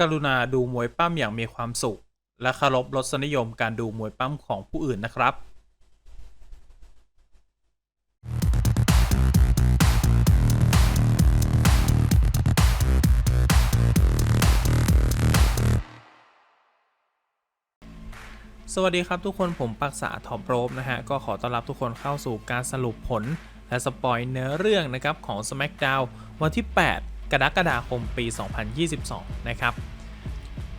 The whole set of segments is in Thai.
กรุณาดูมวยปั้มอย่างมีความสุข และเคารพรสนิยมการดูมวยปั้มของผู้อื่นนะครับสวัสดีครับทุกคนผมปักษาทอปโรบนะฮะ ก็ขอต้อนรับทุกคนเข้าสู่การสรุปผล และสปอยเนื้อเรื่องนะครับของ SmackDown วันที่ 8 กรกฎาคมปี 2022 นะครับ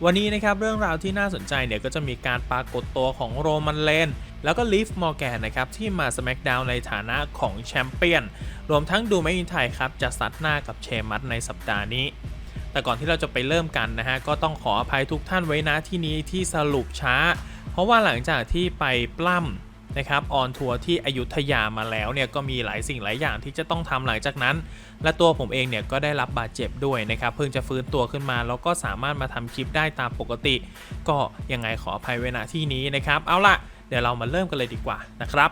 วันนี้นะครับเรื่องราวที่น่าสนใจเนี่ยก็จะมีการปรากฏตัวของโรมันเลนแล้วก็ลีฟมอร์แกนนะครับที่มา SmackDown ในฐานะของแชมเปี้ยน รวมทั้งดูไม่อินไทยครับ จะซัดหน้ากับเชมัสในสัปดาห์นี้ แต่ก่อนที่เราจะไปเริ่มกันนะฮะ ก็ต้องขออภัยทุกท่านไว้นะที่นี้ที่สรุปช้า เพราะว่าหลังจากที่ไปปล้ำ นะครับออนทัวร์ที่อยุธยามาแล้วเนี่ยก็มีหลายสิ่งหลายอย่างที่จะต้องทำหลังจากนั้น และตัวผมเองเนี่ยก็ได้รับบาดเจ็บด้วยนะครับเพิ่งจะฟื้นตัวขึ้นมา แล้วก็สามารถมาทำคลิปได้ตามปกติ ก็ยังไงขออภัยไว้ณที่นี้นะครับ เอาล่ะเดี๋ยวเรามาเริ่มกันเลยดีกว่านะครับ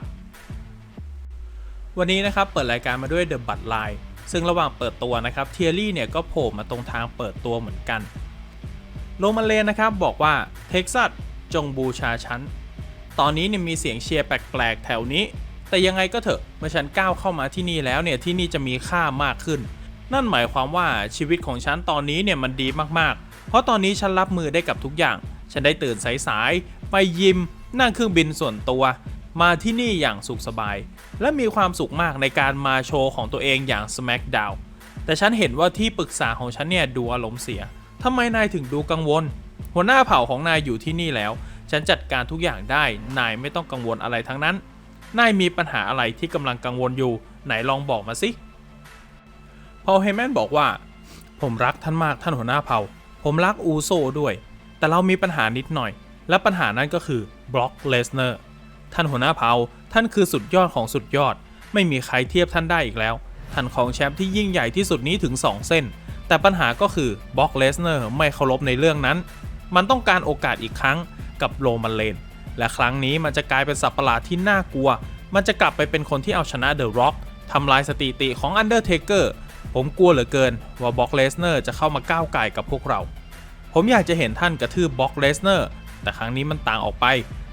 วันนี้นะครับเปิดรายการมาด้วย The b u t Line ซึ่งระหว่างเปิดตัวนะครับเทียรี่เนี่ยก็โผล่มาตรงทางเปิดตัวเหมือนกันโรมันเลนนะครับบอกว่าเท็กซัสจงบูชาฉัน ตอนนี้เนี่ยมีเสียงเชียร์แปลกๆ แถวนี้ แต่ยังไงก็เถอะเมื่อฉันก้าวเข้ามาที่นี่แล้วเนี่ยที่นี่จะมีค่ามากขึ้น นั่นหมายความว่าชีวิตของฉันตอนนี้เนี่ยมันดีมากๆ เพราะตอนนี้ฉันรับมือได้กับทุกอย่าง ฉันได้ตื่นสายๆไปยิมนั่งเครื่องบินส่วนตัว มาที่นี่อย่างสุขสบาย และมีความสุขมากในการมาโชว์ของตัวเองอย่าง SmackDown แต่ฉันเห็นว่าที่ปรึกษาของฉันเนี่ยดูอารมณ์เสียทำไมนายถึงดูกังวล หัวหน้าเผ่าของนายอยู่ที่นี่แล้ว ฉันจัดการทุกอย่างได้ นายไม่ต้องกังวลอะไรทั้งนั้น นายมีปัญหาอะไรที่กำลังกังวลอยู่ ไหนลองบอกมาสิพอลเฮแมนบอกว่า ผมรักท่านมากท่านหัวหน้าเผ่า ผมรักอูโซด้วย แต่เรามีปัญหานิดหน่อย และปัญหานั้นก็คือบล็อกเลสเนอร์ท่านหัวหน้าเผ่า ท่านคือสุดยอดของสุดยอด ไม่มีใครเทียบท่านได้อีกแล้ว ท่านของแชมป์ที่ยิ่งใหญ่ที่สุดนี้ถึง 2 เส้น แต่ปัญหาก็คือบล็อกเลสเนอร์ไม่เคารพในเรื่องนั้น มันต้องการโอกาสอีกครั้ง กับโรมันเลนและครั้งนี้มันจะกลายเป็นสัตว์ประหลาดที่น่ากลัว มันจะกลับไปเป็นคนที่เอาชนะเดอะร็อกทำลายสถิติของอันเดอร์เทเกอร์ผมกลัวเหลือเกินว่าบ็อกเลสเนอร์จะเข้ามาก้าวไก่กับพวกเรา ผมอยากจะเห็นท่านกระทืบบ็อกเลสเนอร์แต่ครั้งนี้มันต่างออกไป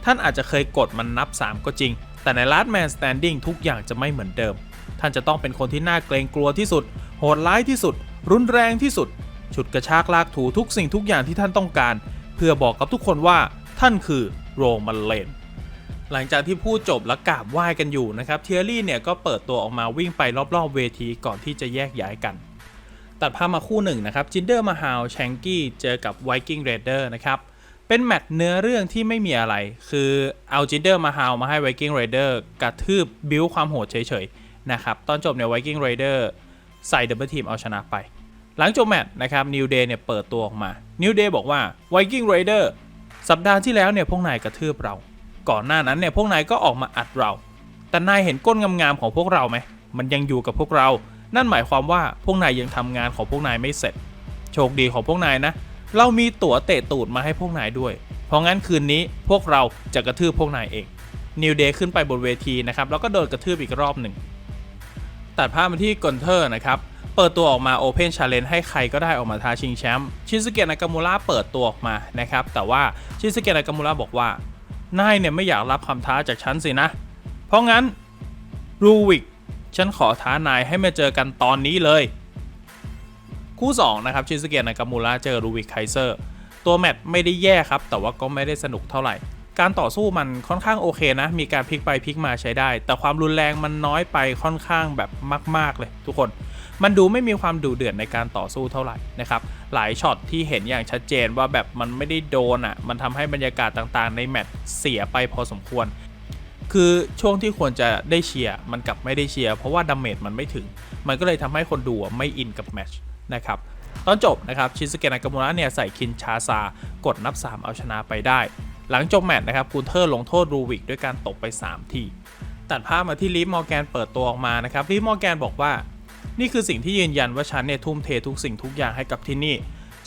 ท่านอาจจะเคยกดมันนับ 3 ก็จริง แต่ใน Last Man Standing ทุกอย่างจะไม่เหมือนเดิม ท่านจะต้องเป็นคนที่น่าเกรงกลัวที่สุด โหดร้ายที่สุด รุนแรงที่สุด ฉุดกระชากลากถูทุกสิ่งทุกอย่างที่ท่านต้องการ เพื่อบอกกับทุกคนว่า ท่านคือโรมันเลนหลังจากที่พูดจบและกราบไหว้กันอยู่นะครับเทียรี่เนี่ยก็เปิดตัวออกมาวิ่งไปรอบๆเวทีก่อนที่จะแยกย้ายกัน ตัดภาพมาคู่หนึ่งนะครับจินเดอร์มาฮาวแชงกี้เจอกับไวกิ้งเรเดอร์นะครับเป็นแมตช์เนื้อเรื่องที่ไม่มีอะไร คือเอาจินเดอร์มาฮาวมาให้ไวกิ้งเรเดอร์กระทืบบิ้วความโหดเฉยๆนะครับตอนจบเนี่ยไวกิ้งเรเดอร์ใส่ดับเบิลทีมเอาชนะไป หลังจบแมตช์นะครับนิวเดย์เนี่ยเปิดตัวออกมานิวเดย์บอกว่าไวกิ้งเรเดอร์ สัปดาห์ที่แล้วเนี่ยพวกนายกระทืบเรา ก่อนหน้านั้นเนี่ยพวกนายก็ออกมาอัดเรา แต่นายเห็นก้นงามๆของพวกเราไหม มันยังอยู่กับพวกเรา นั่นหมายความว่าพวกนายยังทำงานของพวกนายไม่เสร็จ โชคดีของพวกนายนะ เรามีตั๋วเตะตูดมาให้พวกนายด้วย เพราะงั้นคืนนี้พวกเราจะกระทืบพวกนายเอง นิวเดย์ขึ้นไปบนเวทีนะครับแล้วก็โดนกระทืบอีกรอบหนึ่งตัดภาพมาที่กอนเทอร์นะครับ เปิดตัวออกมา Open Challenge ให้ใครก็ได้ออกมาท้าชิงแชมป์ชินสเกะนากามูระเปิดตัวออกมานะครับแต่ว่าชินสเกะนากามูระบอกว่านายเนี่ยไม่อยากรับคำท้าจากฉันสินะ เพราะงั้นรูวิกฉันขอท้านายให้มาเจอกันตอนนี้เลย คู่ 2 นะครับชินสเกะนากามูระเจอรูวิกไคเซอร์ตัวแมตช์ไม่ได้แย่ครับ แต่ว่าก็ไม่ได้สนุกเท่าไหร่ การต่อสู้มันค่อนข้างโอเคนะ มีการพลิกไปพลิกมาใช้ได้ แต่ความรุนแรงมันน้อยไปค่อนข้างแบบมาก ๆเลยทุกคน มันดูไม่มีความดุเดือดในการต่อสู้เท่าไหร่นะครับหลายช็อตที่เห็นอย่างชัดเจนว่าแบบมันไม่ได้โดนอะมันทำให้บรรยากาศต่างๆ ในแมตช์เสียไปพอสมควร คือช่วงที่ควรจะได้เชียร์มันกลับไม่ได้เชียร์เพราะว่าดาเมจมันไม่ถึง มันก็เลยทำให้คนดูไม่อินกับแมตช์นะครับตอนจบนะครับชิสเกนากามูระเนี่ยใส่คินชาซากดนับ 3 เอาชนะไปได้ หลังจบแมตช์นะครับกูเทอร์ลงโทษรูวิกด้วยการตบไป 3 ที ตัดภาพมาที่ลีฟมอร์แกนเปิดตัวออกมานะครับลีฟมอร์แกนบอกว่า นี่คือสิ่งที่ยืนยันว่าฉันเนี่ยทุ่มเททุกสิ่งทุกอย่างให้กับที่นี่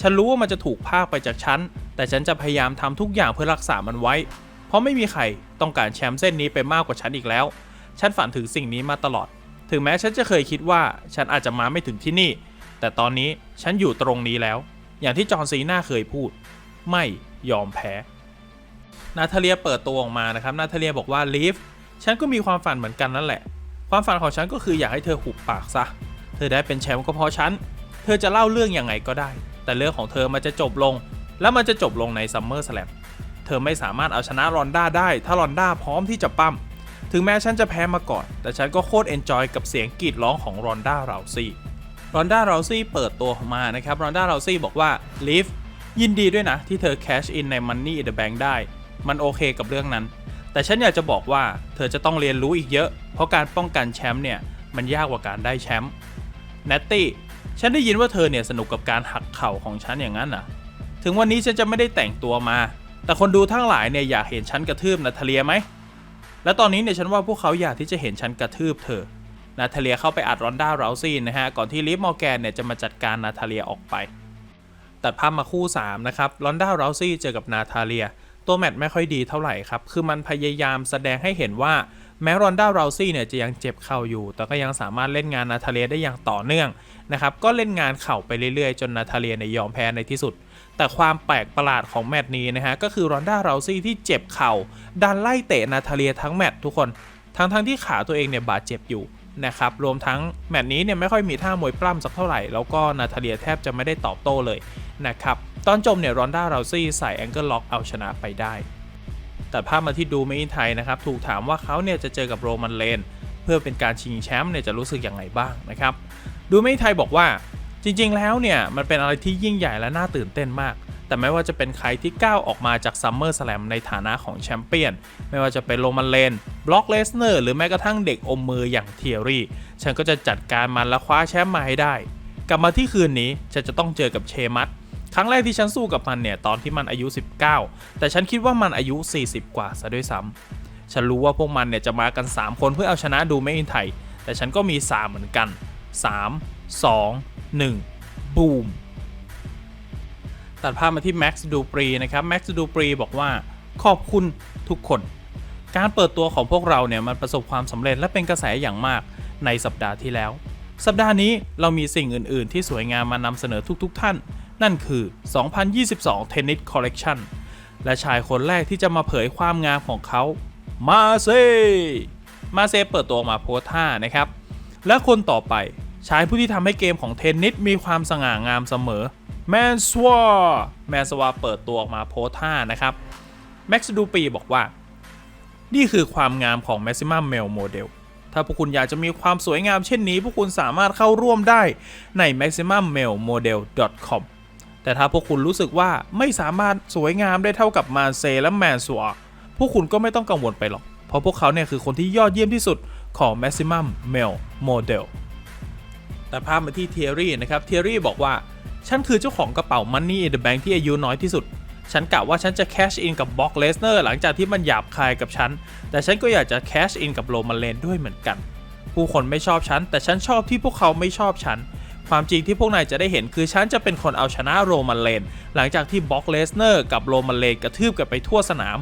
ฉันรู้ว่ามันจะถูกพากไปจากฉัน แต่ฉันจะพยายามทำทุกอย่างเพื่อรักษามันไว้ เพราะไม่มีใครต้องการแชมป์เส้นนี้ไปมากกว่าฉันอีกแล้ว ฉันฝันถึงสิ่งนี้มาตลอด ถึงแม้ฉันจะเคยคิดว่าฉันอาจจะมาไม่ถึงที่นี่ แต่ตอนนี้ฉันอยู่ตรงนี้แล้ว อย่างที่จอห์นซีน่าเคยพูด ไม่ยอมแพ้ นาทาเลียเปิดตัวออกมานะครับ นาทาเลียบอกว่าลีฟ ฉันก็มีความฝันเหมือนกันนั่นแหละ ความฝันของฉันก็คืออยากให้เธอหุบปากซะ ธอได้เป็นแชมป์ก็เพราะฉัน เธอจะเล่าเรื่องยังไงก็ได้ แต่เรื่องของเธอมันจะจบลง แล้วมันจะจบลงในซัมเมอร์สแลม เธอไม่สามารถเอาชนะรอนด้าได้ ถ้ารอนด้าพร้อมที่จะปั้ม ถึงแม้ฉันจะแพ้มาก่อน แต่ฉันก็โคตรเอนจอยกับเสียงกรีดร้องของรอนด้าเราซี่รอนด้าเราซี่เปิดตัวออกมานะครับ รอนด้าเราซี่บอกว่าลีฟยินดีด้วยนะ ที่เธอแคชอินใน Money in the Bank ได้ มันโอเคกับเรื่องนั้น แต่ฉันอยากจะบอกว่าเธอจะต้องเรียนรู้อีกเยอะ เพราะการป้องกันแชมป์เนี่ยมันยากกว่าการได้แชมป์ เนตตี้ ฉันได้ยินว่าเธอเนี่ยสนุกกับการหักเข่าของฉันอย่างนั้นน่ะ ถึงวันนี้ฉันจะไม่ได้แต่งตัวมา แต่คนดูทั้งหลายเนี่ยอยากเห็นฉันกระทืบนาทาเลียไหม และตอนนี้เนี่ยฉันว่าพวกเขาอยากที่จะเห็นฉันกระทืบเธอ นาทาเลียเข้าไปอัดรอนด้าเราซี่นะฮะ ก่อนที่ลิฟมอร์แกนเนี่ยจะมาจัดการนาทาเลียออกไป ตัดภาพมาคู่ 3 นะครับรอนด้าเราซี่เจอกับนาทาเลีย ตัวแมตช์ไม่ค่อยดีเท่าไหร่ครับ คือมันพยายามแสดงให้เห็นว่า แม้รอนด้าเราซี่เนี่ยจะยังเจ็บเข่าอยู่ แต่ก็ยังสามารถเล่นงานนาทาเลียได้อย่างต่อเนื่องนะครับก็เล่นงานเข่าไปเรื่อยๆ จนนาทาเลียเนี่ยยอมแพ้ในที่สุด แต่ความแปลกประหลาดของแมตช์นี้นะฮะก็คือรอนด้าเราซี่ที่เจ็บเข่าดันไล่เตะนาทาเลียทั้งแมตช์ทุกคนทั้งๆที่ขาตัวเองเนี่ยบาดเจ็บอยู่นะครับรวมทั้งแมตช์นี้เนี่ยไม่ค่อยมีท่ามวยปล้ำสักเท่าไหร่ แล้วก็นาทาเลียแทบจะไม่ได้ตอบโต้เลยนะครับตอนจบเนี่ยรอนด้าเราซี่ใส่แองเกิลล็อกเอาชนะไปได้ แต่ภาพมาที่ดูไม่อินไทยนะครับถูกถามว่าเขาเนี่ยจะเจอกับโรมันเลนเพื่อเป็นการชิงแชมป์เนี่ยจะรู้สึกอย่างไรบ้างนะครับดูไม่อินไทยบอกว่าจริงๆ แล้วเนี่ยมันเป็นอะไรที่ยิ่งใหญ่และน่าตื่นเต้นมาก แต่ไม่ว่าจะเป็นใครที่ก้าวออกมาจากซัมเมอร์สแลมในฐานะของแชมเปี้ยน ไม่ว่าจะเป็นโรมันเลนบล็อกเลสเนอร์หรือแม้กระทั่งเด็กอมมืออย่างเทียรี่ ฉันก็จะจัดการมันและคว้าแชมป์มาให้ได้ กลับมาที่คืนนี้ฉันจะต้องเจอกับเชมัส ครั้งแรกที่ฉันสู้กับมันเนี่ยตอนที่มันอายุ 19 แต่ฉันคิดว่ามันอายุ 40 กว่าซะด้วยซ้ำฉันรู้ว่าพวกมันเนี่ยจะมากัน 3 คนเพื่อเอาชนะดูไม่อินไทย แต่ฉันก็มี 3 เหมือนกัน 3 2 1 บูม ตัดภาพมาที่แม็กซ์ดูปรีนะครับแม็กซ์ดูปรีบอกว่าขอบคุณทุกคน การเปิดตัวของพวกเราเนี่ยมันประสบความสำเร็จและเป็นกระแสอย่างมากในสัปดาห์ที่แล้ว สัปดาห์นี้เรามีสิ่งอื่น ๆ ที่สวยงามมานำเสนอทุก ๆ ท่าน นั่นคือ 2022 Tennis Collection และชายคนแรกที่จะมาเผยความงามของเขามาเซ มาเซเปิดตัวออกมาโพสท่านะครับ และคนต่อไปชายผู้ที่ทำให้เกมของเทนนิสมีความสง่างามเสมอแมนสวาแมนสวาเปิดตัวออกมาโพสท่านะครับแม็กซ์ดูปีบอกว่า นี่คือความงามของ Maximum Male Model ถ้าพวกคุณอยากจะมีความสวยงามเช่นนี้ พวกคุณสามารถเข้าร่วมได้ใน maximummalemodel.com แต่ถ้าพวกคุณรู้สึกว่าไม่สามารถสวยงามได้เท่ากับมาเซและแมนสัวพวกคุณก็ไม่ต้องกังวลไปหรอก เพราะพวกเขาเนี่ยคือคนที่ยอดเยี่ยมที่สุดของ Maximum Male Model แต่ภาพมาที่เทียรี่นะครับเทียรี่บอกว่า ฉันคือเจ้าของกระเป๋า Money in the Bank ที่อายุน้อยที่สุด ฉันกะว่าฉันจะแคชอินกับบ็อกเลสเนอร์หลังจากที่มันหยาบคายกับฉัน แต่ฉันก็อยากจะแคชอินกับโรมันเลนด้วยเหมือนกัน ผู้คนไม่ชอบฉัน แต่ฉันชอบที่พวกเขาไม่ชอบฉัน ความจริงที่พวกนายจะได้เห็นคือฉันจะเป็นคนเอาชนะโรมันเลน หลังจากที่บ็อกเลสเนอร์กับโรมันเลนกระทืบกันไปทั่วสนาม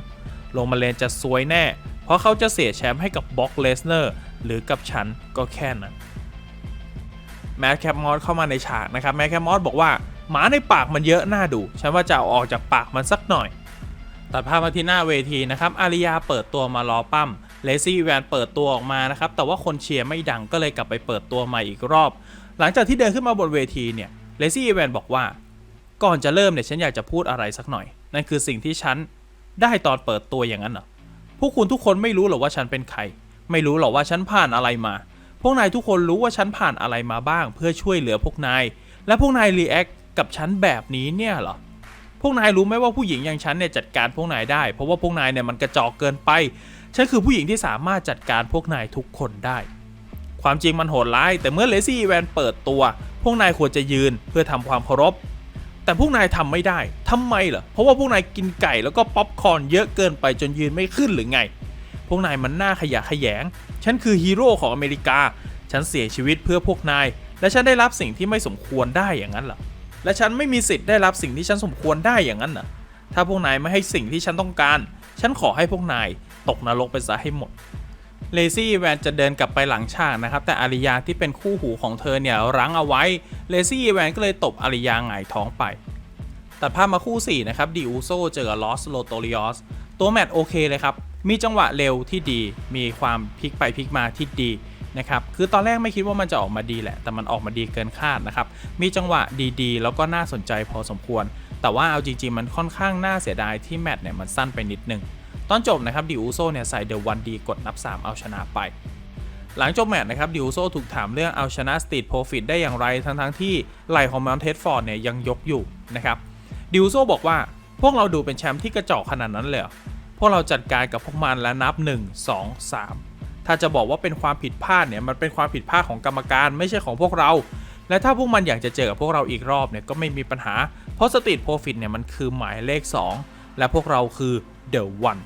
โรมันเลนจะซวยแน่ เพราะเขาจะเสียแชมป์ให้กับบ็อกเลสเนอร์หรือกับฉันก็แค่นั้นแมดแคปมอสเข้ามาในฉากนะครับแมดแคปมอสบอกว่าหมาในปากมันเยอะน่าดู ฉันว่าจะเอาออกจากปากมันสักหน่อย ตัดภาพมาที่หน้าเวทีนะครับ อาริยาเปิดตัวมารอปั้มเลซี่แวนเปิดตัวออกมานะครับ แต่ว่าคนเชียร์ไม่ดังก็เลยกลับไปเปิดตัวใหม่อีกรอบ หลังจากที่เดินขึ้นมาบนเวทีเนี่ยเลซี่อีแวนบอกว่า ก่อนจะเริ่มเนี่ยฉันอยากจะพูดอะไรสักหน่อย นั่นคือสิ่งที่ฉันได้ตอนเปิดตัวอย่างนั้นเหรอพวกคุณทุกคนไม่รู้หรอว่าฉันเป็นใคร ไม่รู้หรอว่าฉันผ่านอะไรมา พวกนายทุกคนรู้ว่าฉันผ่านอะไรมาบ้าง เพื่อช่วยเหลือพวกนาย และพวกนายรีแอคกับฉันแบบนี้เนี่ยเหรอพวกนายรู้ไหมว่าผู้หญิงอย่างฉันเนี่ยจัดการพวกนายได้ เพราะว่าพวกนายเนี่ยมันกระจอกเกินไป ฉันคือผู้หญิงที่สามารถจัดการพวกนายทุกคนได้ ความจริงมันโหดร้าย แต่เมื่อเลซี่แวนเปิดตัว พวกนายควรจะยืนเพื่อทำความเคารพ แต่พวกนายทำไม่ได้ทำไมเหรอ เพราะว่าพวกนายกินไก่แล้วก็ป๊อปคอร์นเยอะเกินไปจนยืนไม่ขึ้นหรือไง พวกนายมันน่าขยะแขยง ฉันคือฮีโร่ของอเมริกา ฉันเสียชีวิตเพื่อพวกนาย และฉันได้รับสิ่งที่ไม่สมควรได้อย่างนั้นเหรอ และฉันไม่มีสิทธิ์ได้รับสิ่งที่ฉันสมควรได้อย่างนั้นเหรอ ถ้าพวกนายไม่ให้สิ่งที่ฉันต้องการ ฉันขอให้พวกนายตกนรกไปซะให้หมด เลซี่แวนจะเดินกลับไปหลังฉากนะครับ แต่อาริยาที่เป็นคู่หูของเธอเนี่ยรั้งเอาไว้ เลซี่แวนก็เลยตบอาริยาหงายท้องไป ตัดภาพมาคู่ 4 นะครับดิอูโซเจอลอสโลโตริอสตัวแมตช์โอเคเลยครับ มีจังหวะเร็วที่ดี มีความพลิกไปพลิกมาที่ดีนะครับ คือตอนแรกไม่คิดว่ามันจะออกมาดีแหละ แต่มันออกมาดีเกินคาดนะครับ มีจังหวะดีๆ แล้วก็น่าสนใจพอสมควร แต่ว่าเอาจริงๆ มันค่อนข้างน่าเสียดายที่แมตช์เนี่ยมันสั้นไปนิดนึง ตอนจบนะครับดิอูโซเนี่ยใส่เดอะวันดีกดนับ 3 เอาชนะไป หลังจบแมตช์นะครับดิวโซถูกถามเรื่องเอาชนะสตรีทโปรฟิตได้อย่างไรทั้งๆที่ไหลของมอนเทสฟอร์ดเนี่ยยังยกอยู่นะครับดิวโซบอกว่าพวกเราดูเป็นแชมป์ที่กระจอกขนาดนั้นเลยพวกเราจัดการกับพวกมันและนับ 1 2 3 ถ้าจะบอกว่าเป็นความผิดพลาดเนี่ยมันเป็นความผิดพลาดของกรรมการไม่ใช่ของพวกเรา และถ้าพวกมันอยากจะเจอกับพวกเราอีกรอบเนี่ยก็ไม่มีปัญหา เพราะสตรีทโปรฟิตเนี่ยมันคือหมายเลข 2 และพวกเราคือ The One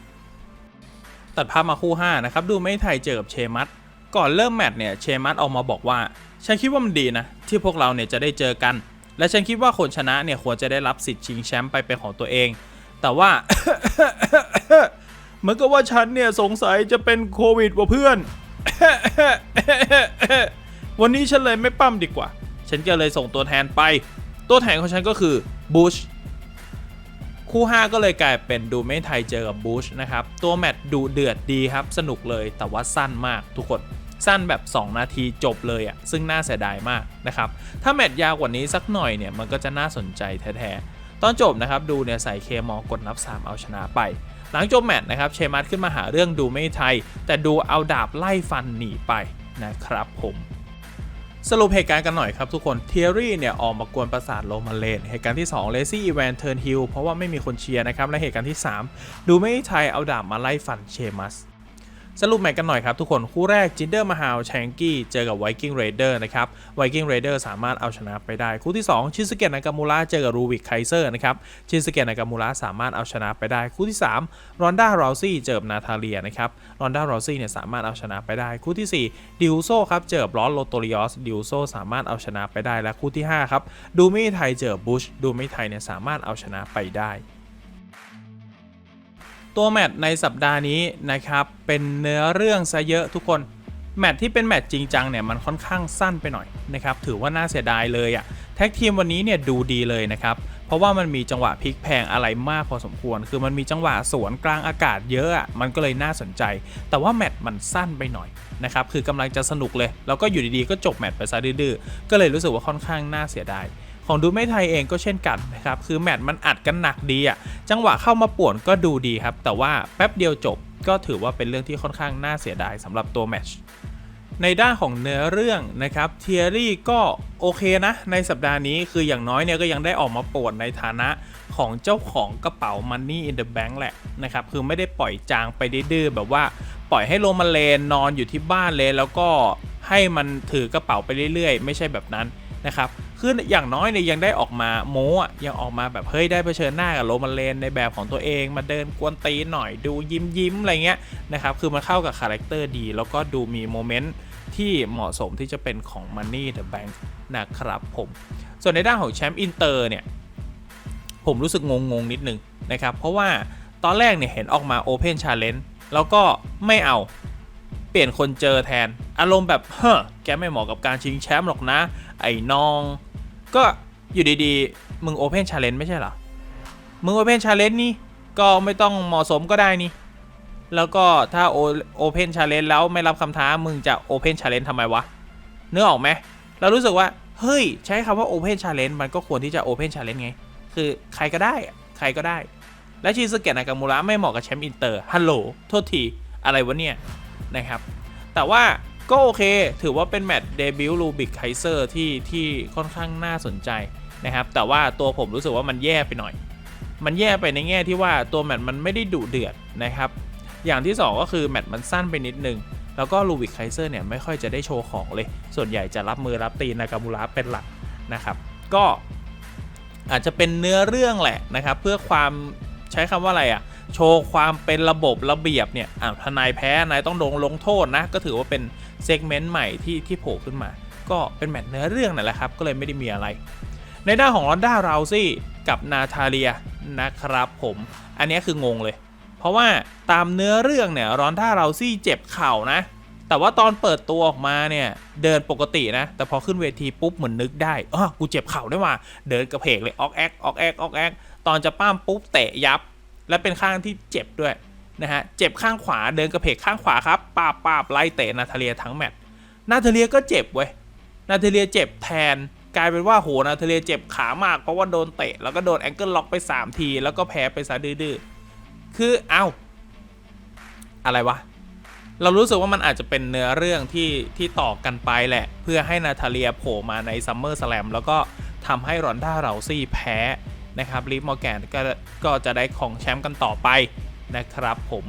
ตัดภาพมาคู่ 5 นะครับ ดูไม่ไทยเจอกับเชมัสก่อนเริ่มแมตช์เนี่ยเชมัสออกมาบอกว่า ฉันคิดว่ามันดีนะ ที่พวกเราเนี่ยจะได้เจอกัน และฉันคิดว่าคนชนะเนี่ยควรจะได้รับสิทธิ์ชิงแชมป์ไปเป็นของตัวเอง แต่ว่าเหมือนกับว่าฉันเนี่ยสงสัยจะเป็นโควิดว่ะเพื่อน วันนี้ฉันเลยไม่ปั้มดีกว่า ฉันก็เลยส่งตัวแทนไป ตัวแทนของฉันก็คือบูช คู่ 5 ก็เลยกลายเป็นดูไม่ไทยเจอกับบูชนะครับ ตัวแมตช์ดูเดือดดีครับ สนุกเลยแต่ว่าสั้นมากทุกคนสั้นแบบ 2 นาทีจบเลยอะ่ะซึ่งน่าเสียดายมากนะครับ ถ้าแมตช์ยาวกว่านี้สักหน่อยเนี่ยมันก็จะน่าสนใจแท้ๆ ตอนจบนะครับดูเนี่ยใส่เคมอกดนับ 3 เอาชนะไป หลังจบแมตช์นะครับเชมัสขึ้นมาหาเรื่องดูไม่ไทย แต่ดูเอาดาบไล่ฟันหนีไปนะครับผม สรุปเหตุการณ์กันหน่อยครับทุกคน เทียรี่เนี่ยออกมากวนประสาทโลมาเลน เหตุการณ์ที่2เลซี่อีแวนเทิร์นฮิลเพราะว่าไม่มีคนเชียร์นะครับ และเหตุการณ์ที่ 3 ดูไม่ไทยเอาดาบมาไล่ฟันเชมัส สรุปแมตช์กันหน่อยครับทุกคนคู่แรกจินเดอร์มาฮาวแชงกี้เจอกับไวกิ้งเรเดอร์นะครับไวกิ้งเรเดอร์สามารถเอาชนะไปได้ คู่ที่ 2 ชิสเกะนากามูระเจอกับรูวิกไคเซอร์นะครับชิสเกะนากามูระสามารถเอาชนะไปได้ คู่ที่ 3 รอนด้ารอซี่เจอกับนาทาเลียนะครับรอนด้ารอซี่เนี่ยสามารถเอาชนะไปได้ คู่ที่ 4 ดิวโซครับเจอกับลอสโลโตริออสดิวโซสามารถเอาชนะไปได้และคู่ที่5ครับดูไม่ไทยเจอบุชดูไม่ไทยเนี่ยสามารถเอาชนะไปได้ ตัวแมตช์ในสัปดาห์นี้นะครับเป็นเนื้อเรื่องซะเยอะทุกคนแมตช์ที่เป็นแมตช์จริงจังเนี่ยมันค่อนข้างสั้นไปหน่อยนะครับถือว่าน่าเสียดายเลยอะ่ะแท็กทีมวันนี้เนี่ยดูดีเลยนะครับเพราะว่ามันมีจังหวะพลิกแพงอะไรมากพอสมควร คือมันมีจังหวะสวนกลางอากาศเยอะอะมันก็เลยน่าสนใจ แต่ว่าแมตช์มันสั้นไปหน่อยนะครับคือกำลังจะสนุกเลย แล้วก็อยู่ดีๆก็จบแมตช์ไปซะดื้อๆก็เลยรู้สึกว่าค่อนข้างน่าเสียดาย ของดูไม่ไทยเองก็เช่นกันนะครับคือแมตช์มันอัดกันหนักดีอะจังหวะเข้ามาป่วนก็ดูดีครับ แต่ว่าแป๊บเดียวจบก็ถือว่าเป็นเรื่องที่ค่อนข้างน่าเสียดายสำหรับตัวแมตช์ในด้านของเนื้อเรื่องนะครับเทียรี่ก็โอเคนะ ในสัปดาห์นี้คืออย่างน้อยเนี่ยก็ยังได้ออกมาป่วนในฐานะของเจ้าของกระเป๋า Money in the Bank แหละนะครับคือไม่ได้ปล่อยจางไปดื้อแบบว่าปล่อยให้โรมาเลนนอนอยู่ที่บ้านเลย แล้วก็ให้มันถือกระเป๋าไปเรื่อยๆ ไม่ใช่แบบนั้นนะครับ คืออย่างน้อยเนี่ยยังได้ออกมาโม้อะยังออกมาแบบเฮ้ยได้เผชิญหน้ากับโรมาเลนในแบบของตัวเองมาเดินกวนตีนหน่อยดูยิ้มยิ้มๆอะไรเงี้ยนะครับคือมันเข้ากับคาแรคเตอร์ดี แล้วก็ดูมีโมเมนต์ที่เหมาะสมที่จะเป็นของ Money the Bank นะครับผม ส่วนในด้านของแชมป์อินเตอร์เนี่ย ผมรู้สึกงงๆนิดนึงนะครับ เพราะว่าตอนแรกเนี่ยเห็นออกมา Open Challenge แล้วก็ไม่เอาเปลี่ยนคนเจอแทน อารมณ์แบบ เฮ้อแกไม่เหมาะกับการชิงแชมป์หรอกนะ ไอ้น้อง ก็อยู่ดีๆ มึง Open Challenge ไม่ใช่เหรอ มึง Open Challenge นี่ก็ไม่ต้องเหมาะสมก็ได้นี่ แล้วก็ถ้า Open Challenge แล้วไม่รับคำท้า มึงจะ Open Challenge ทำไมวะเนื้อออกไหมเรารู้สึกว่า เฮ้ย ใช้คำว่า Open Challenge มันก็ควรที่จะ Open Challenge ไง คือใครก็ได้ ใครก็ได้ และชิสเกะนากามูระไม่เหมาะกับแชมป์อินเตอร์ ฮัลโหล โทษที อะไรวะเนี่ย นะครับ แต่ว่า ก็โอเค ถือว่าเป็นแมตช์เดบิวต์ลูบิกไคเซอร์ที่ที่ค่อนข้างน่าสนใจนะครับ แต่ว่าตัวผมรู้สึกว่ามันแย่ไปหน่อย มันแย่ไปในแง่ที่ว่าตัวแมตช์มันไม่ได้ดุเดือดนะครับ อย่างที่ 2 ก็คือแมตช์มันสั้นไปนิดนึง แล้วก็ลูบิกไคเซอร์เนี่ยไม่ค่อยจะได้โชว์ของเลย ส่วนใหญ่จะรับมือรับตีนนากามูระเป็นหลักนะครับ ก็อาจจะเป็นเนื้อเรื่องแหละนะครับ เพื่อความใช้คำว่าอะไรอะ่ะ โชว์ความเป็นระบบระเบียบเนี่ยอ่าทนายแพ้นายต้องโดนลงโทษนะ ก็ถือว่าเป็นเซกเมนต์ใหม่ที่ที่โผล่ขึ้นมา ก็เป็นแมตช์เนื้อเรื่องนั่นแหละครับ ก็เลยไม่ได้มีอะไร ในด้านของรอนด้าเราซี่กับนาทาเลียนะครับผม อันนี้คืองงเลย เพราะว่าตามเนื้อเรื่องเนี่ยรอนด้าเราซี่เจ็บเข่านะแแต่ว่าตอนเปิดตัวออกมาเนี่ยเดินปกตินะ แต่พอขึ้นเวทีปุ๊บเหมือนนึกได้อ๋อกูเจ็บเข่าได้ว่าเดินกระเพกเลยออกแอกออกแอกออกแอกตอนจะป้ามปุ๊บเตะยับ และเป็นข้างที่เจ็บด้วยนะฮะเจ็บข้างขวาเดินกระเพกข้างขวาครับปาบปาบไล่เตะนาทาเลียทั้งแมตช์นาทาเลียก็เจ็บเว้ยนาทาเลียเจ็บแทนกลายเป็นว่าโหนาทาเลียเจ็บขามากเพราะว่าโดนเตะแล้วก็โดนแองเกิลล็อกไป 3 ที แล้วก็แพ้ไปซะดื้อๆคือเอ้าอะไรวะ เรารู้สึกว่ามันอาจจะเป็นเนื้อเรื่องที่ที่ต่อกันไปแหละ เพื่อให้นาทาเลียโผล่มาในซัมเมอร์สแลมแล้วก็ทำให้รอนด้าเราซี่แพ้ นะครับลิฟมอร์แกนก็ก็จะได้ของแชมป์กันต่อไปนะครับผม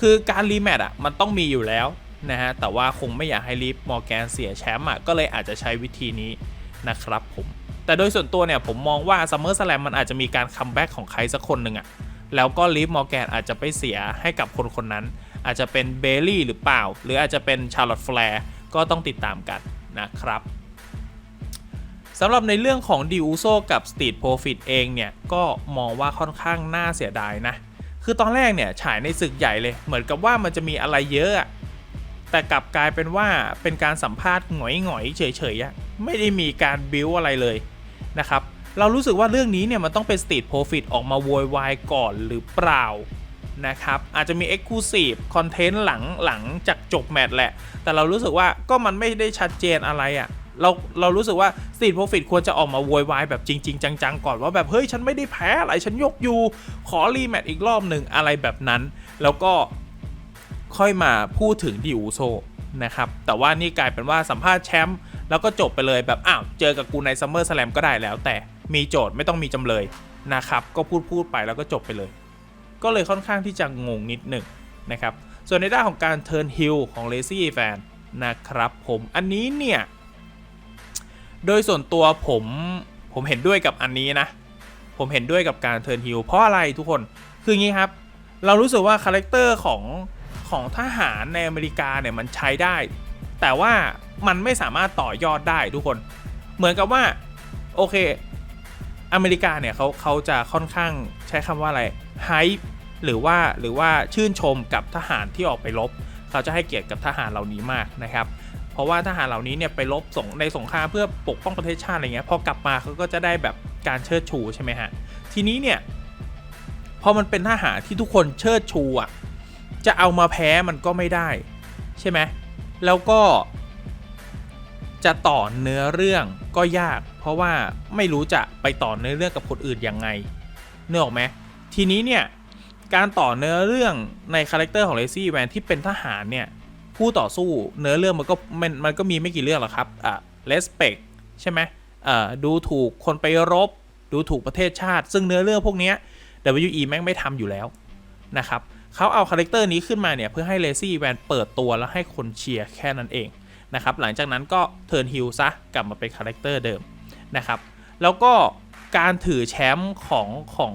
คือการรีแมตช์อะมันต้องมีอยู่แล้วนะฮะแต่ว่าคงไม่อยากให้ลิฟมอร์แกนเสียแชมป์อะก็เลยอาจจะใช้วิธีนี้นะครับผมแต่โดยส่วนตัวเนี่ยผมมองว่าซัมเมอร์สแลมมันอาจจะมีการคัมแบ็กของใครสักคนหนึ่งอะแล้วก็ลิฟมอร์แกนอาจจะไปเสียให้กับคนคนนั้น อาจจะเป็นเบลลี่หรือเปล่า หรืออาจจะเป็นชาร์ลอตแฟร์ก็ต้องติดตามกันนะครับ สำหรับในเรื่องของดิวโซกับสต e ี t โ r รฟิตเองเนี่ยก็มองว่าค่อนข้างน่าเสียดายนะ คือตอนแรกเนี่ยฉายในศึกใหญ่เลย เหมือนกับว่ามันจะมีอะไรเยอะ แต่กลับกลายเป็นว่าเป็นการสัมภาษณ์หงอยๆเฉยๆไม่ได้มีการบิวอะไรเลยนะครับเรารู้สึกว่าเรื่องนี้เนี่ยมันต้องเป็นสต e ี t โ r รฟิตออกมาโวยวายก่อนหรือเปล่านะครับอาจจะมี Exclusive Content หลังหลังจากจบแมตช์แหละ แต่เรารู้สึกว่าก็มันไม่ได้ชัดเจนอะไรอะ่ะ เราเรารู้สึกว่า Street Profit ควรจะออกมาโวยวายแบบจริง ๆ จังๆ ก่อนว่าแบบ เฮ้ย ฉันไม่ได้แพ้อะไร ฉันยกอยู่ ขอรีแมตช์อีกรอบหนึ่งอะไรแบบนั้น แล้วก็ค่อยมาพูดถึงดิวโซนะครับ แต่ว่านี่กลายเป็นว่าสัมภาษณ์แชมป์แล้วก็จบไปเลยแบบ อ้าว เจอกับกูในซัมเมอร์สแลมก็ได้แล้ว แต่มีโจทย์ไม่ต้องมีจำเลยนะครับ ก็พูดพูดไปแล้วก็จบไปเลย ก็เลยค่อนข้างที่จะงงนิดหนึ่งนะครับ ส่วนในด้านของการเทิร์นฮิลของ Lazy Fan นะครับผม อันนี้เนี่ย โดยส่วนตัวผมผมเห็นด้วยกับอันนี้นะ ผมเห็นด้วยกับการเทิร์นฮิลเพราะอะไรทุกคนคืองี้ครับ เรารู้สึกว่าคาแรคเตอร์ของของทหารในอเมริกาเนี่ยมันใช้ได้ แต่ว่ามันไม่สามารถต่อยอดได้ทุกคน เหมือนกับว่าโอเคอเมริกาเนี่ยเขาเขาจะค่อนข้างใช้คำว่าอะไรไฮหรือว่าหรือว่าชื่นชมกับทหารที่ออกไปรบเขาจะให้เกียรติกับทหารเหล่านี้มากนะครับ ราะว่าทหารเหล่านี้เนี่ยไปรบสงในสงครามเพื่อปกป้องประเทศชาติอะไรเงี้ยพอกลับมาเขาก็จะได้แบบการเชิดชูใช่ไหมฮะทีนี้เนี่ยพอมันเป็นทหารที่ทุกคนเชิดชูอะจะเอามาแพ้มันก็ไม่ได้ ใช่ไหมแล้วก็จะต่อเนื้อเรื่องก็ยาก เพราะว่าไม่รู้จะไปต่อเนื้อเรื่องกับคนอื่นยังไงเนื้อออกไหมทีนี้เนี่ยการต่อเนื้อเรื่องในคาแรคเตอร์ของเลซี่แวนที่เป็นทหารเนี่ย ผู้ต่อสู้เนื้อเรื่องมันก็มันมันก็มีไม่กี่เรื่องหรอกครับอะเลสเปกใช่ไหมอ่าดูถูกคนไปรบ ดูถูกประเทศชาติ ซึ่งเนื้อเรื่องพวกนี้ WE แม่งไม่ทำอยู่แล้วนะครับเขาเอาคาแรคเตอร์นี้ขึ้นมาเนี่ยเพื่อให้เลซี่แวนเปิดตัวแล้วให้คนเชียร์แค่นั้นเองนะครับหลังจากนั้นก็เทิร์นฮิลซะกลับมาเป็นคาแรคเตอร์เดิมนะครับแล้วก็ การถือแชมป์ของของ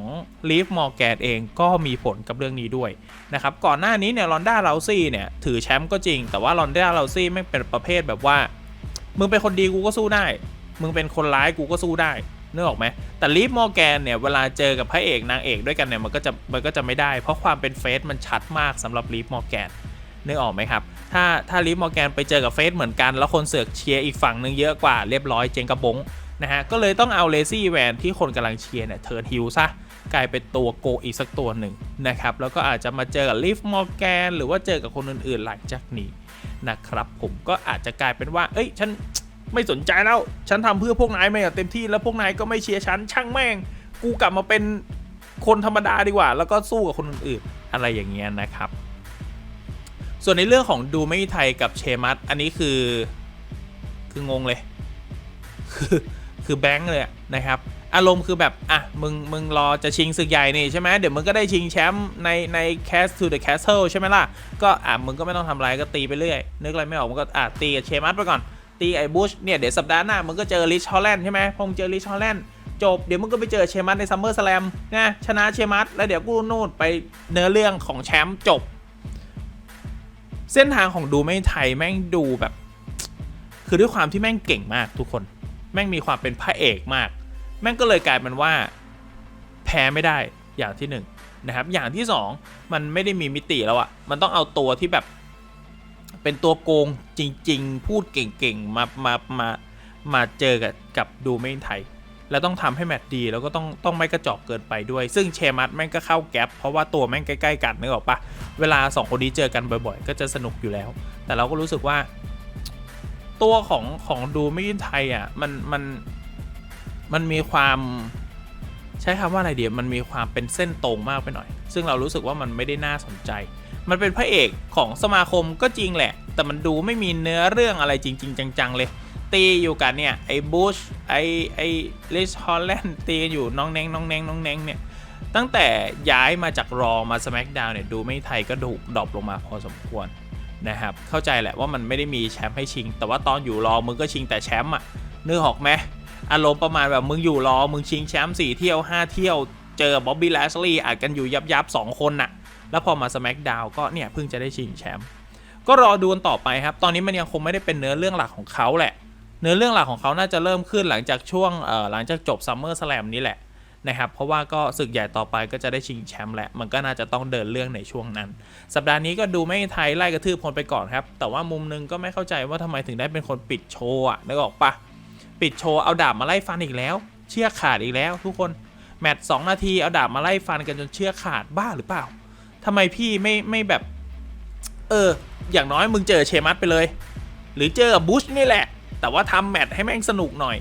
ลีฟมอร์แกนเองก็มีผลกับเรื่องนี้ด้วยนะครับก่อนหน้านี้เนี่ยลอนด้าเลาซี่เนี่ยถือแชมป์ก็จริง แต่ว่าลอนด้าเลาซี่ไม่เป็นประเภทแบบว่า มึงเป็นคนดีกูก็สู้ได้ มึงเป็นคนร้ายกูก็สู้ได้นึกออกไหมแต่ลีฟมอร์แกนเนี่ยเวลาเจอกับพระเอกนางเอกด้วยกันเนี่ยมันก็จะมันก็จะไม่ได้ เพราะความเป็นเฟสมันชัดมากสำหรับลีฟมอร์แกนนึกออกไหมครับ ถ้าถ้าลีฟมอร์แกนไปเจอกับเฟสเหมือนกัน แล้วคนเสือกเชียร์อีกฝั่งหนึ่งเยอะกว่าเรียบร้อยเจงกระบงนะฮะ ก็เลยต้องเอาเลซี่แวนที่คนกำลังเชียร์เนี่ยเทิร์นฮิลซะกลายเป็นตัวโกอีกสักตัวหนึ่งนะครับ แล้วก็อาจจะมาเจอกับลิฟมอร์แกนหรือว่าเจอกับคนอื่นๆหลังจากนี้นะครับ ผมก็อาจจะกลายเป็นว่า เอ้ย ฉันไม่สนใจแล้ว ฉันทำเพื่อพวกนายมาอย่างเต็มที่แล้วพวกนายก็ไม่เชียร์ฉัน ช่างแม่ง กูกลับมาเป็นคนธรรมดาดีกว่า แล้วก็สู้กับคนอื่นๆ อะไรอย่างเงี้ยนะครับ ส่วนในเรื่องของดูไม่ไทยกับเชมัสอันนี้คือ คืองงเลยคือ คือแบงค์เลยนะครับอารมณ์คือแบบ อะ มึง มึงรอจะชิงศึกใหญ่นี่ใช่ไหมเดี๋ยวมึงก็ได้ชิงแชมป์ใน ใน Cast to the Castle ใช่ไหมล่ะ ก็ อะ มึงก็ไม่ต้องทำอะไรก็ตีไปเรื่อย นึกอะไรไม่ออก มึงก็ อะ ตีกับเชมัสไปก่อน ตีไอ้บุชเนี่ย เดี๋ยวสัปดาห์หน้า มึงก็เจอริชฮอลแลนด์ใช่ไหมพอมึงเจอริชฮอลแลนด์จบ เดี๋ยวมึงก็ไปเจอเชมัสในซัมเมอร์สแลมนะชนะเชมัสแล้วเดี๋ยวกูนู่นไปเนื้อเรื่องของแชมป์จบ เส้นทางของดูไม่ไทยแม่งดูแบบ คือด้วยความที่แม่งเก่งมากทุกคน แม่งมีความเป็นพระเอกมาก แม่งก็เลยกลายเป็นว่า แพ้ไม่ได้อย่างที่หนึ่งนะครับอย่างที่สองมันไม่ได้มีมิติแล้วอะมันต้องเอาตัวที่แบบเป็นตัวโกงจริง ๆ พูดเก่งๆ มามามามาเจอกับกับดูไม่ไทย แล้วต้องทำให้แมตช์ดีแล้วก็ต้องต้องไม่กระจอกเกินไปด้วย ซึ่งเชมัสแม่งก็เข้าแก๊ปเพราะว่าตัวแม่งใกล้ๆกันนึกออกปะเวลาสองคนนี้เจอกันบ่อยๆ ก็จะสนุกอยู่แล้ว แต่เราก็รู้สึกว่า ตัวของของดูไม่ไทยอะมันมันมันมีความใช้คำว่าอะไรเดียวมันมีความเป็นเส้นตรงมากไปหน่อย ซึ่งเรารู้สึกว่ามันไม่ได้น่าสนใจ มันเป็นพระเอกของสมาคมก็จริงแหละ แต่มันดูไม่มีเนื้อเรื่องอะไรจริง ๆ จัง ๆ เลย ตีอยู่กันเนี่ยไอ้บูชไอ้ไอ้ลิชฮอลแลนด์ตีกันอยู่น้องแนงน้องแนงน้องแนงเนี่ยตั้งแต่ย้ายมาจากรอมาส c k กดาวเนี่ยดูไม่ไทยก็ถูกดรอปลงมาพอสมควร นะครับ เข้าใจแหละว่ามันไม่ได้มีแชมป์ให้ชิง แต่ว่าตอนอยู่รอมึงก็ชิงแต่แชมป์อะนึกออกไหมอารมณ์ประมาณแบบมึงอยู่รอมึงชิงแชมป์สี่เที่ยว5เที่ยวเจอบ๊อบบี้แลชลีย์อัดกันอยู่ยับยับสองคนน่ะ แล้วพอมาส c k กดาวก็เนี่ยเพิ่งจะได้ชิงแชมป์ก็รอดูกันต่อไปครับ ตอนนี้มันยังคงไม่ได้เป็นเนื้อเรื่องหลักของเขาแหละ เนื้อเรื่องหลักของเขาน่าจะเริ่มขึ้นหลังจากช่วงหลังจากจบซัมเมอร์สแลมนี้แหละ นะครับเพราะว่าก็ศึกใหญ่ต่อไปก็จะได้ชิงแชมป์แหละมันก็น่าจะต้องเดินเรื่องในช่วงนั้น สัปดาห์นี้ก็ดูไม่ไทยไล่กระทืบคนไปก่อนครับแต่ว่ามุมนึงก็ไม่เข้าใจว่าทำไมถึงได้เป็นคนปิดโชว์อะนึกออกปะปิดโชว์เอาดาบมาไล่ฟันอีกแล้ว เชือกขาดอีกแล้ว ทุกคนแมตช์สองนาทีเอาดาบมาไล่ฟันกันจนเชือกขาดบ้าหรือเปล่าทำไมพี่ไม่ไม่แบบ เออ อย่างน้อยมึงเจอเชมัสไปเลย หรือเจอบบุชนี่แหละ แต่ว่าทำแมตช์ให้แม่งสนุกหน่อย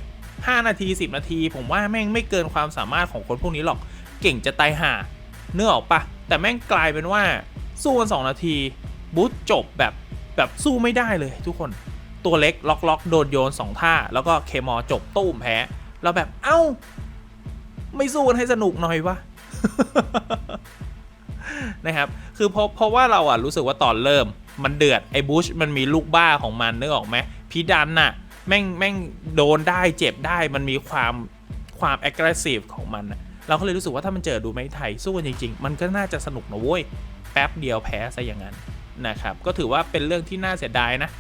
5 นาที 10 นาที ผมว่าแม่งไม่เกินความสามารถของคนพวกนี้หรอก เก่งจะตายห่าเนื้อออกปะแต่แม่งกลายเป็นว่าสู้กัน2นาทีบุชจบแบบแบบสู้ไม่ได้เลยทุกคนตัวเล็กล็อกล็อกโดนโยน 2 ท่า แล้วก็เคมอจบตู้มแพ้แล้วแบบเอ้า ไม่สู้กันให้สนุกหน่อยวะนะครับ คือเพราะเพราะว่าเราอะรู้สึกว่าตอนเริ่มมันเดือด ไอ้บูชมันมีลูกบ้าของมันนึกออกไหมพีดันน่ะ แม่งแม่งโดนได้เจ็บได้มันมีความความ aggressive ของมันเราก็เลยรู้สึกว่าถ้ามันเจอดูไม่ไทยสู้กันจริง ๆ มันก็น่าจะสนุกนะเว้ยแป๊บเดียวแพ้ซะอย่างนั้นนะครับก็ถือว่าเป็นเรื่องที่น่าเสียดายนะ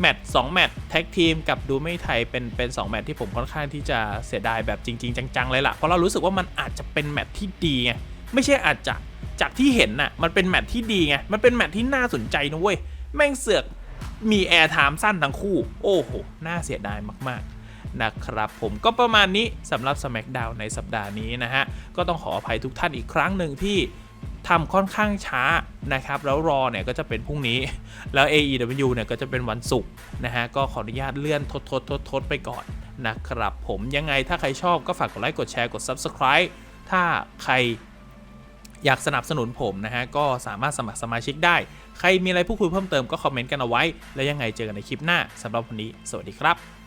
แมตช์สองแมตช์แท็กทีมกับดูไม่ไทยเป็นเป็นสองแมตช์ที่ผมค่อนข้างที่จะเสียดายแบบจริง ๆ จังๆเลยล่ะเพราะเรารู้สึกว่ามันอาจจะเป็นแมตช์ที่ดีไงไม่ใช่อาจจะจากที่เห็นน่ะมันเป็นแมตช์ที่ดีไงมันเป็นแมตช์ที่น่าสนใจนะเว้ยแม่งเสือก มีแอร์ไทม์สั้นทั้งคู่ โอ้โห น่าเสียดายมาก ๆนะครับผมก็ประมาณนี้สำหรับ SmackDown ในสัปดาห์นี้นะฮะ ก็ต้องขออภัยทุกท่านอีกครั้งหนึ่งที่ทำค่อนข้างช้านะครับ แล้วรอเนี่ยก็จะเป็นพรุ่งนี้ แล้ว AEW เนี่ยก็จะเป็นวันศุกร์นะฮะ ก็ขออนุญาตเลื่อนทดทดทดทดไปก่อนนะครับผมยังไงถ้าใครชอบก็ฝากกดไลค์กดแชร์กด Subscribe ถ้าใครอยากสนับสนุนผมนะฮะ ก็สามารถสมัครสมาชิกได้ ใครมีอะไรพูดคุยเพิ่มเติมก็คอมเมนต์กันเอาไว้ แล้วยังไงเจอกันในคลิปหน้าสำหรับวันนี้ สวัสดีครับ